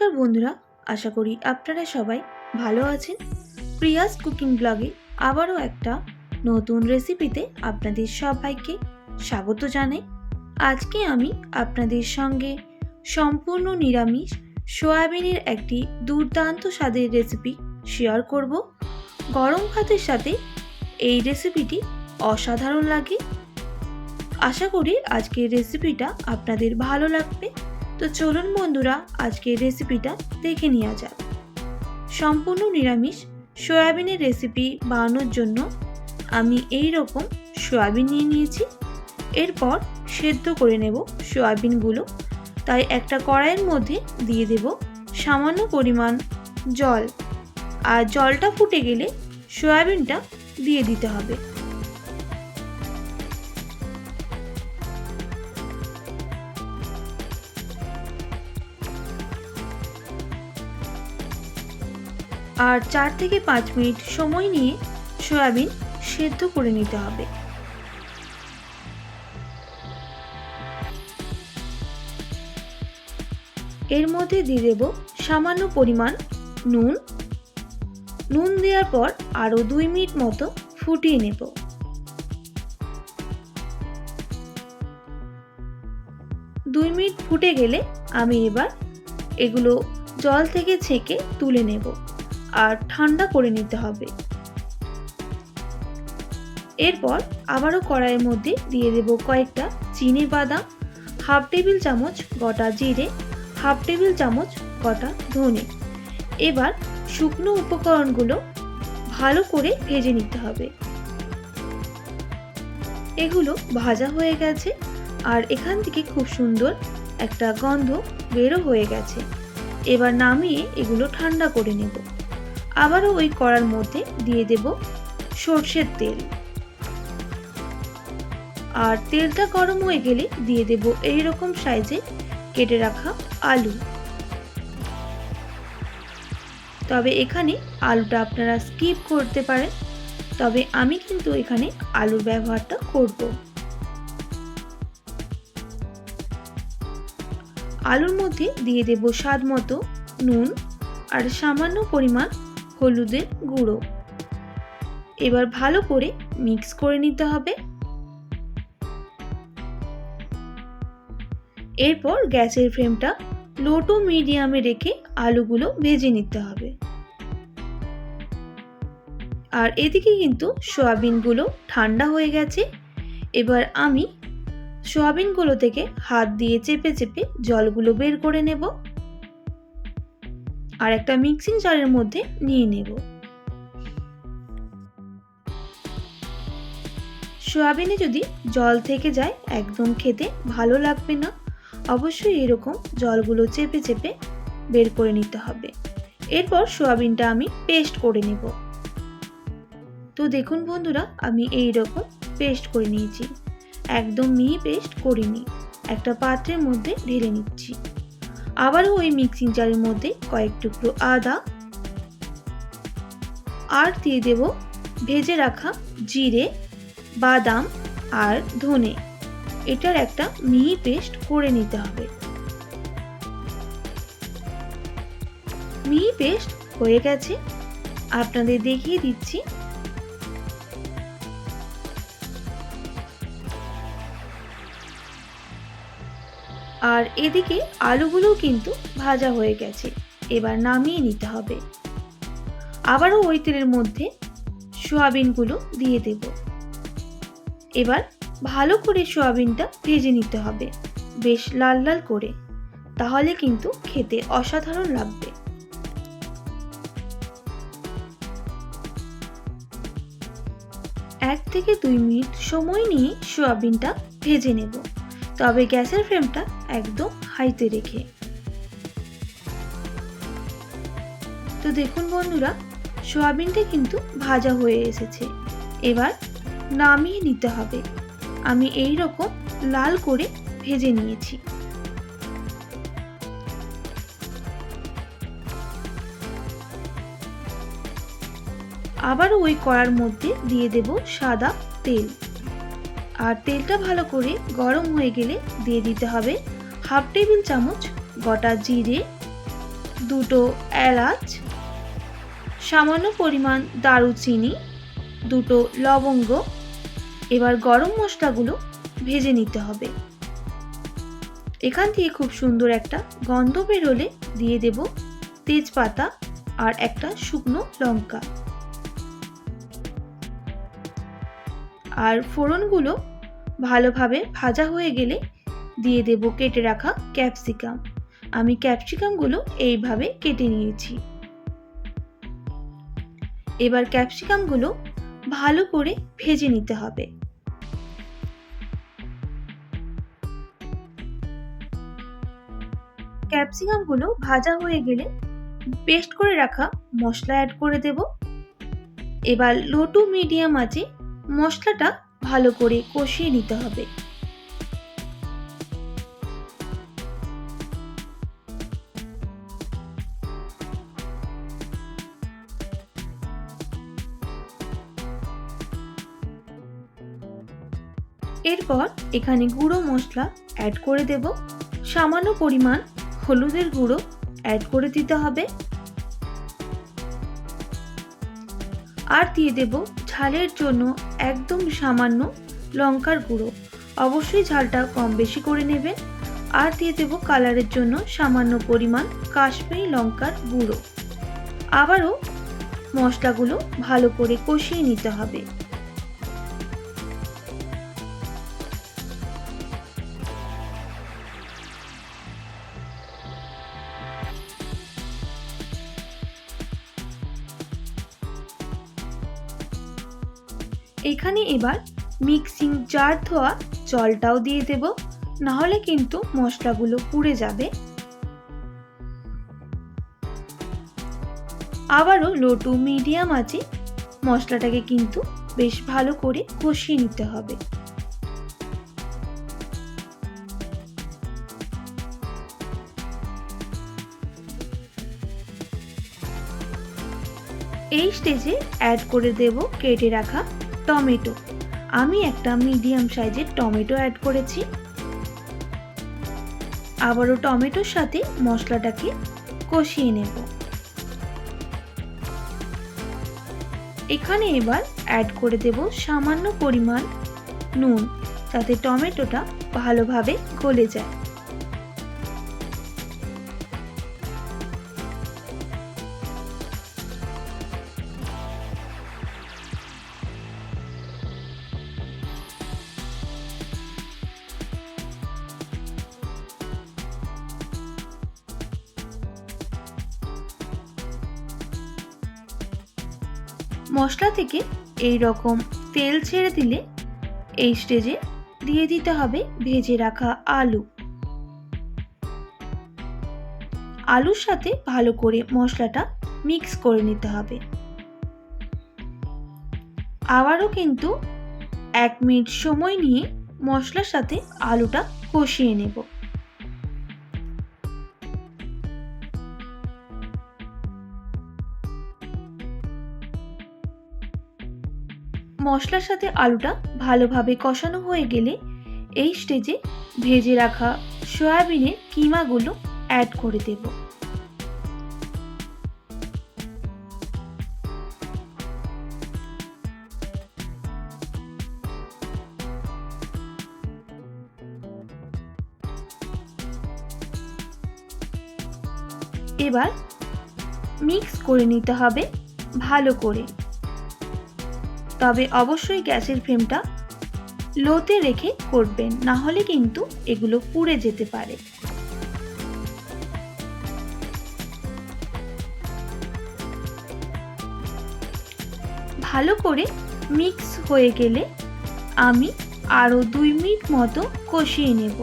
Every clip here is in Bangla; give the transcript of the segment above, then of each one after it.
নমস্কার বন্ধুরা, আশা করি আপনারা সবাই ভালো আছেন। প্রিয়াস কুকিং ব্লগে আবারও একটা নতুন রেসিপিতে আপনাদের সবাইকে স্বাগত জানাই। আজকে আমি আপনাদের সঙ্গে সম্পূর্ণ নিরামিষ সয়াবিনের একটি দুর্দান্ত স্বাদের রেসিপি শেয়ার করব। গরম ভাতের সাথে এই রেসিপিটি অসাধারণ লাগে। আশা করি আজকের রেসিপিটা আপনাদের ভালো লাগবে। তো চলুন বন্ধুরা, আজকের রেসিপিটা দেখে নেওয়া যাক। সম্পূর্ণ নিরামিষ সয়াবিনের রেসিপি বানানোর জন্য আমি এই রকম সয়াবিন নিয়ে নিয়েছি। এরপর সেদ্ধ করে নেব সয়াবিনগুলো। তাই একটা কড়াইয়ের মধ্যে দিয়ে দেব সামান্য পরিমাণ জল। আর জলটা ফুটে গেলে সয়াবিনটা দিয়ে দিতে হবে। আর চার থেকে পাঁচ মিনিট সময় নিয়ে সয়াবিন সেদ্ধ করে নিতে হবে। এর মধ্যে দিয়ে দেব সামান্য পরিমাণ নুন। নুন দেওয়ার পর আরও দুই মিনিট মতো ফুটিয়ে নেব। দুই মিনিট ফুটে গেলে আমি এবার এগুলো জল থেকে ছেঁকে তুলে নেব। আর ঠান্ডা করে নিতে হবে। এরপর আবারও কড়াইয়ের মধ্যে দিয়ে দেব কয়েকটা চিনি বাদাম, হাফ টেবিল চামচ গোটা জিরে, হাফ টেবিল চামচ গোটা ধনে। এবার শুকনো উপকরণগুলো ভালো করে ভেজে নিতে হবে। এগুলো ভাজা হয়ে গেছে আর এখান থেকে খুব সুন্দর একটা গন্ধ বেরো হয়ে গেছে। এবার নামিয়ে এগুলো ঠান্ডা করে নেব। আবারও ওই কড়ার মধ্যে দিয়ে দেব সর্ষের তেল। আর তেলটা গরম হয়ে গেলে দিয়ে দেব এই রকম সাইজে কেটে রাখা আলু। তবে এখানে আলুটা আপনারা স্কিপ করতে পারেন, তবে আমি কিন্তু এখানে আলুর ব্যবহারটা করব। আলুর মধ্যে দিয়ে দেব স্বাদ মতো নুন আর সামান্য পরিমাণ হলুদের গুঁড়ো। এবার ভালো করে মিক্স করে নিতে হবে। এরপর গ্যাসের ফ্লেমটা লো টু মিডিয়ামে রেখে আলুগুলো ভেজে নিতে হবে। আর এদিকে কিন্তু সয়াবিনগুলো ঠান্ডা হয়ে গেছে। এবার আমি সয়াবিনগুলো থেকে হাত দিয়ে চেপে চেপে জলগুলো বের করে নেব। আর একটা মিক্সিং জারের মধ্যে নিয়ে নেব। সয়াবিনে যদি জল থেকে যায়, একদম খেতে ভালো লাগবে না, অবশ্যই এরকম জলগুলো চেপে চেপে বের করে নিতে হবে। এরপর সোয়াবিনটা আমি পেস্ট করে নেব। তো দেখুন বন্ধুরা, আমি এই রকম পেস্ট করে নিয়েছি। একদম মিহি পেস্ট করিনি, একটা পাত্রের মধ্যে ঢেলে নিচ্ছি। আবারও ওই মিক্সিং জারের মধ্যে কয়েক টুকরো আদা আর দিয়ে দেব ভেজে রাখা জিরে, বাদাম আর ধনে। এটার একটা মিহি পেস্ট করে নিতে হবে। মিহি পেস্ট হয়ে গেছে। আপনাদের দেখিয়ে দিচ্ছি আর এদিকে আলুগুলোও কিন্তু ভাজা হয়ে গেছে। এবার নামিয়ে নিতে হবে। আবারও ওই তেলের মধ্যে সোয়াবিনগুলো দিয়ে দেব। এবার ভালো করে সোয়াবিনটা ভেজে নিতে হবে, বেশ লাল লাল করে। তাহলে কিন্তু খেতে অসাধারণ লাগবে। এক থেকে দুই মিনিট সময় নিয়ে সোয়াবিনটা ভেজে নেব। তবে গ্যাসের ফ্লেমটা একদম হাইতে রেখে। তো দেখুন বন্ধুরা, সোয়াবিনটা কিন্তু ভাজা হয়ে এসেছে। এবার নামিয়ে নিতে হবে। আমি এই রকম লাল করে ভেজে নিয়েছি। আবার ওই কড়ার মধ্যে দিয়ে দেব সাদা তেল। আর তেলটা ভালো করে গরম হয়ে গেলে দিয়ে দিতে হবে হাফ টেবিল চামচ গোটা জিরে, দুটো এলাচ, সামান্য পরিমাণ দারুচিনি, দুটো লবঙ্গ। এবার গরম মশলাগুলো ভেজে নিতে হবে। এখান থেকে খুব সুন্দর একটা গন্ধ বেরোলে দিয়ে দেব তেজপাতা আর একটা শুকনো লঙ্কা। আর ফোড়নগুলো ভালোভাবে ভাজা হয়ে গেলে দিয়ে দেব কেটে রাখা ক্যাপসিকাম। আমি ক্যাপসিকামগুলো এইভাবে কেটে নিয়েছি। এবার ক্যাপসিকামগুলো ভালো করে ভেজে নিতে হবে। ক্যাপসিকামগুলো ভাজা হয়ে গেলে পেস্ট করে রাখা মশলা অ্যাড করে দেব। এবার লো টু মিডিয়াম আছে মশলাটা ভালো করে কষিয়ে নিতে হবে। এরপর এখানে গুঁড়ো মশলা অ্যাড করে দেব। সামান্য পরিমাণ হলুদের গুঁড়ো অ্যাড করে দিতে হবে। আর দিয়ে দেব ঝালের জন্য একদম সামান্য লঙ্কার গুঁড়ো। অবশ্যই ঝালটা কম বেশি করে নেবেন। আর দিয়ে দেব কালারের জন্য সামান্য পরিমাণ কাশ্মীরি লঙ্কার গুঁড়ো। আবারও মশলাগুলো ভালো করে কষিয়ে নিতে হবে। এখানে এবার মিক্সিং জার ধোয়া জলটাও দিয়ে দেব, নাহলে কিন্তু মশলাগুলো পুড়ে যাবে। আবারও লো টু মিডিয়াম আছে মশলাটাকে কিন্তু বেশ ভালো করে কষিয়ে নিতে হবে। এই স্টেজে অ্যাড করে দেব কেটে রাখা টমেটো। আমি একটা মিডিয়াম সাইজের টমেটো অ্যাড করেছি। আবারও টমেটোর সাথে মশলাটাকে কষিয়ে নেব। এখানে এবার অ্যাড করে দেব সামান্য পরিমাণ নুন, যাতে টমেটোটা ভালোভাবে গলে যায়। মশলা থেকে এই রকম তেল ছেড়ে দিলে এই স্টেজে দিয়ে দিতে হবে ভেজে রাখা আলু। আলুর সাথে ভালো করে মশলাটা মিক্স করে নিতে হবে। আবারও কিন্তু এক মিনিট সময় নিয়ে মশলার সাথে আলুটা কষিয়ে নেব। মশলার সাথে আলুটা ভালোভাবে কষানো হয়ে গেলে এই স্টেজে ভেজে রাখা সয়াবিনের কিমাগুলো অ্যাড করে দেব। এবার মিক্স করে নিতে হবে ভালো করে। তবে অবশ্যই গ্যাসের ফ্লেমটা লোতে রেখে করবেন, না হলে কিন্তু এগুলো পুড়ে যেতে পারে। ভালো করে মিক্স হয়ে গেলে আমি আরও দুই মিনিট মতো কষিয়ে নেব।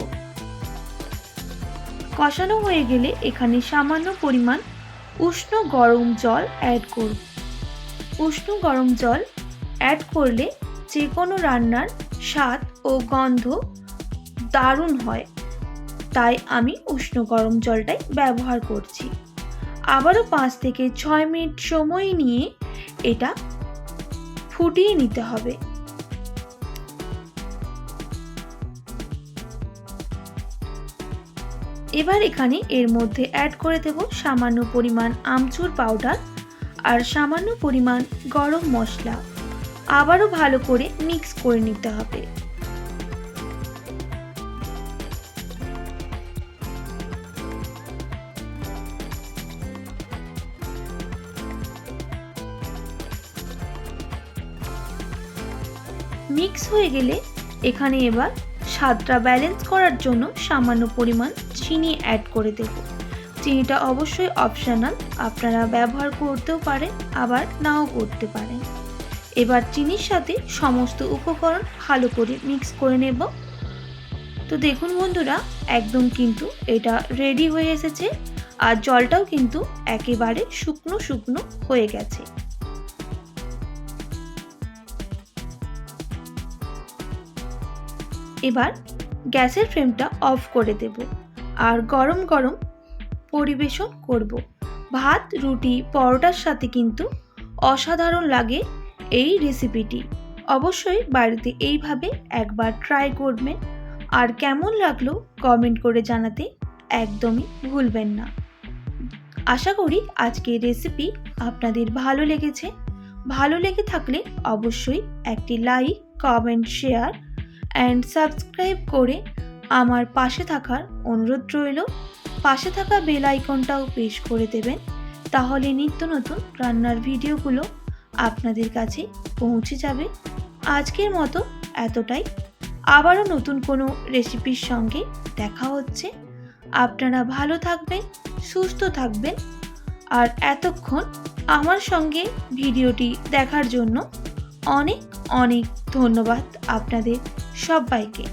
কষানো হয়ে গেলে এখানে সামান্য পরিমাণ উষ্ণ গরম জল অ্যাড করব। উষ্ণ গরম জল অ্যাড করলে যে কোনো রান্নার স্বাদ ও গন্ধ দারুণ হয়। তাই আমি উষ্ণ গরম জলটাই ব্যবহার করছি। আবারও পাঁচ থেকে ছয় মিনিট সময় নিয়ে এটা ফুটিয়ে নিতে হবে। এবার এখানে এর মধ্যে অ্যাড করে দেব সামান্য পরিমাণ আমচুর পাউডার আর সামান্য পরিমাণ গরম মশলা। আবারও ভালো করে মিক্স করে নিতে হবে। মিক্স হয়ে গেলে এখানে এবার স্বাদটা ব্যালেন্স করার জন্য সামান্য পরিমাণ চিনি অ্যাড করে দেব। চিনিটা অবশ্যই অপশনাল আপনারা ব্যবহার করতেও পারেন, আবার নাও করতে পারেন। এবার চিনির সাথে সমস্ত উপকরণ ভালো করে মিক্স করে নেব। তো দেখুন বন্ধুরা, একদম কিন্তু এটা রেডি হয়ে এসেছে আর জলটাও কিন্তু একেবারে শুকনো শুকনো হয়ে গেছে। এবার গ্যাসের ফ্লেমটা অফ করে দেব আর গরম গরম পরিবেশন করব। ভাত, রুটি, পরোটার সাথে কিন্তু অসাধারণ লাগে এই রেসিপিটি অবশ্যই বাড়িতে এইভাবে একবার ট্রাই করবেন। আর কেমন লাগল কমেন্ট করে জানাতে একদমই ভুলবেন না। আশা করি আজকের রেসিপি আপনাদের ভালো লেগেছে। ভালো লেগে থাকলে অবশ্যই একটি like comment share and subscribe করে আমার পাশে থাকার অনুরোধ রইল। পাশে থাকা বেল আইকনটাও পেশ করে দেবেন। তাহলে নিত্য নতুন রান্নার ভিডিওগুলো আপনাদের কাছে পৌঁছে যাবে। আজকের মতো এতটাই। আবারও নতুন কোনো রেসিপির সঙ্গে দেখা হচ্ছে। আপনারা ভালো থাকবেন, সুস্থ থাকবেন। আর এতক্ষণ আমার সঙ্গে ভিডিওটি দেখার জন্য অনেক অনেক ধন্যবাদ আপনাদের সবাইকে।